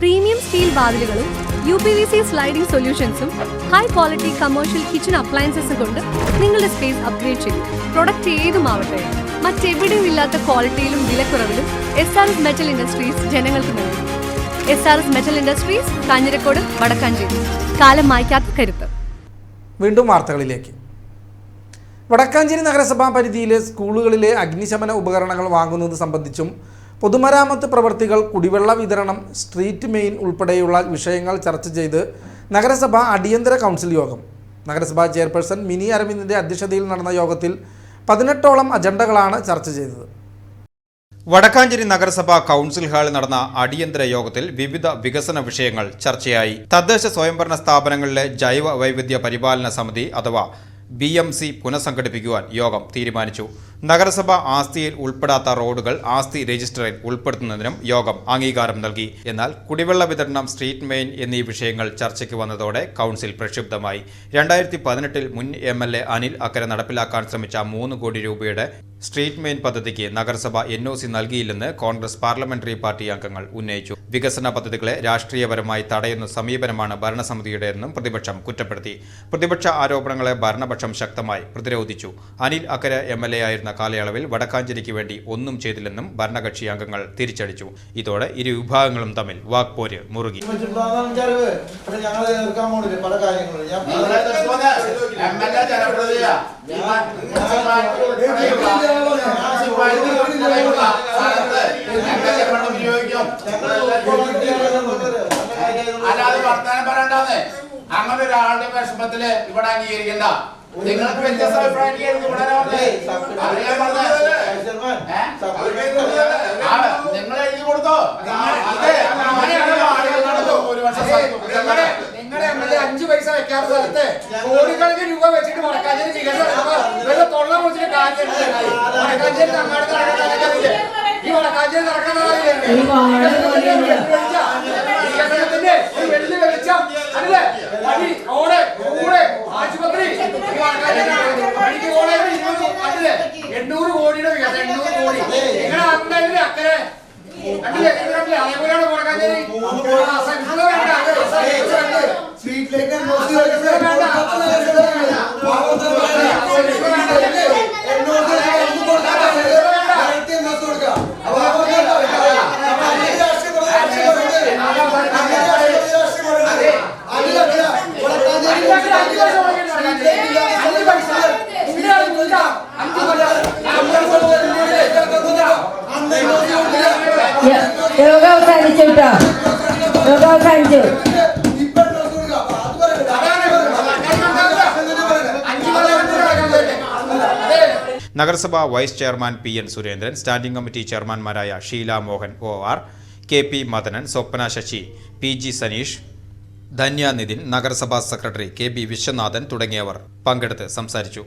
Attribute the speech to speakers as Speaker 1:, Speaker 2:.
Speaker 1: Premium steel വാതിലുകളും U P V C sliding സൊല്യൂഷൻസും high quality commercial kitchen appliances കൊണ്ട് നിങ്ങളുടെ space upgrade ചെയ്യും product ഏതുമാവട്ടെ മറ്റെവിടെയും ഇല്ലാത്ത ക്വാളിറ്റിയിലും വിലക്കുറവിലും S R S metal industries ജനങ്ങൾക്ക് നൽകും. S R S metal industries Kanjirakode Vadakkanchery. കാലം മായ്ക്കാത്ത കരുത്ത്.
Speaker 2: വീണ്ടും വാർത്തകളിലേക്ക്. വടക്കാഞ്ചേരി നഗരസഭാ പരിധിയിലെ സ്കൂളുകളിലെ അഗ്നിശമന ഉപകരണങ്ങൾ വാങ്ങുന്നത് സംബന്ധിച്ചും പൊതുമരാമത്ത് പ്രവർത്തികൾ കുടിവെള്ള വിതരണം സ്ട്രീറ്റ് മെയിൻ ഉൾപ്പെടെയുള്ള വിഷയങ്ങൾ ചർച്ച ചെയ്ത് നഗരസഭ അടിയന്തര കൗൺസിൽ യോഗം. നഗരസഭാ ചെയർപേഴ്സൺ മിനി അരവിന്ദിന്റെ അധ്യക്ഷതയിൽ നടന്ന യോഗത്തിൽ പതിനെട്ടോളം അജണ്ടകളാണ് ചർച്ച ചെയ്തത്.
Speaker 3: വടക്കാഞ്ചേരി നഗരസഭാ കൗൺസിൽ ഹാളിൽ നടന്ന അടിയന്തര യോഗത്തിൽ വിവിധ വികസന വിഷയങ്ങൾ ചർച്ചയായി. തദ്ദേശ സ്വയംഭരണ സ്ഥാപനങ്ങളിലെ ജൈവ വൈവിധ്യ പരിപാലന സമിതി അഥവാ ബി എം സി പുനഃസംഘടിപ്പിക്കുവാൻ യോഗം തീരുമാനിച്ചു. നഗരസഭ ആസ്തിയിൽ ഉൾപ്പെടാത്ത റോഡുകൾ ആസ്തി രജിസ്റ്ററിൽ ഉൾപ്പെടുത്തുന്നതിനും യോഗം അംഗീകാരം നൽകി. എന്നാൽ കുടിവെള്ള വിതരണം സ്ട്രീറ്റ് മെയിൻ എന്നീ വിഷയങ്ങൾ ചർച്ചയ്ക്ക് വന്നതോടെ കൗൺസിൽ പ്രക്ഷുബ്ധമായി. രണ്ടായിരത്തി പതിനെട്ടിൽ മുൻ എം എൽ എ അനിൽ അക്കരെ നടപ്പിലാക്കാൻ ശ്രമിച്ച മൂന്ന് കോടി രൂപയുടെ സ്ട്രീറ്റ് മെയിൻ പദ്ധതിക്ക് നഗരസഭ എൻ ഒ സി നൽകിയില്ലെന്ന് കോൺഗ്രസ് പാർലമെന്ററി പാർട്ടി അംഗങ്ങൾ ഉന്നയിച്ചു. വികസന പദ്ധതികളെ രാഷ്ട്രീയപരമായി തടയുന്ന സമീപനമാണ് ഭരണസമിതിയുടേതെന്നും പ്രതിപക്ഷം കുറ്റപ്പെടുത്തി. പ്രതിപക്ഷ ആരോപണങ്ങളെ ഭരണപക്ഷം ശക്തമായി പ്രതിരോധിച്ചു. Anil Akkara M L A ആയിരുന്ന കാലയളവിൽ വടക്കാഞ്ചേരിക്ക് വേണ്ടി ഒന്നും ചെയ്തില്ലെന്നും ഭരണകക്ഷി അംഗങ്ങൾ തിരിച്ചടിച്ചു. ഇതോടെ ഇരു വിഭാഗങ്ങളും തമ്മിൽ വാക്പോര് മുറുകി.
Speaker 4: അല്ലാതെ വർത്തമാനം പറയണ്ടാന്നേ. അങ്ങനെ ഒരാളുടെ വിഷമത്തിൽ ഇവിടെ അംഗീകരിക്കണ്ട. നിങ്ങൾക്ക് വ്യത്യസ്ത അഭിപ്രായം ഉണ്ടെങ്കിൽ ഇവിടെ വന്നേ അറിയാൻ നിങ്ങൾ എഴുതി കൊടുത്തോ?
Speaker 5: നിങ്ങളുടെ നിങ്ങളുടെ എം എൽ എ അഞ്ചു പൈസ വെക്കാത്ത സ്ഥലത്ത് കോടിക്കണക്കിന് രൂപ വെച്ചിട്ട് വടക്കാഞ്ചേരി ചികിത്സ ഇവരുടെ തൊള്ള കുറിച്ചിട്ട് കാര്യമില്ല വടക്കാഞ്ചേരി അങ്ങാടി നടക്കുന്നതല്ലേ ഈ വടക്കാഞ്ചേരി നടക്കുന്നതല്ലേ കണ്ടില്ലേ ഇത് കണ്ടില്ലേ അതേപോലെയാണ് വടക്കാഞ്ചേരി ആ, അസഹിഷ്ണുത വേണ്ട അസഹിഷ്ണുത വേണ്ട
Speaker 6: വീട്ടിലേക്ക്
Speaker 5: അഞ്ച് പൈസ ഇതിനാണ് മുണ്ട അഞ്ച്
Speaker 7: യോഗ അവസാനിച്ചു കേട്ടോ.
Speaker 3: നഗരസഭ vice chairman P N Surendran standing committee ചെയർമാൻമാരായ Sheela Mohan O R K P Madanan Swapna Sasi P G Saneesh Dhanya Nithin നഗരസഭാ സെക്രട്ടറി കെ ബി വിശ്വനാഥൻ തുടങ്ങിയവർ പങ്കെടുത്ത് സംസാരിച്ചു.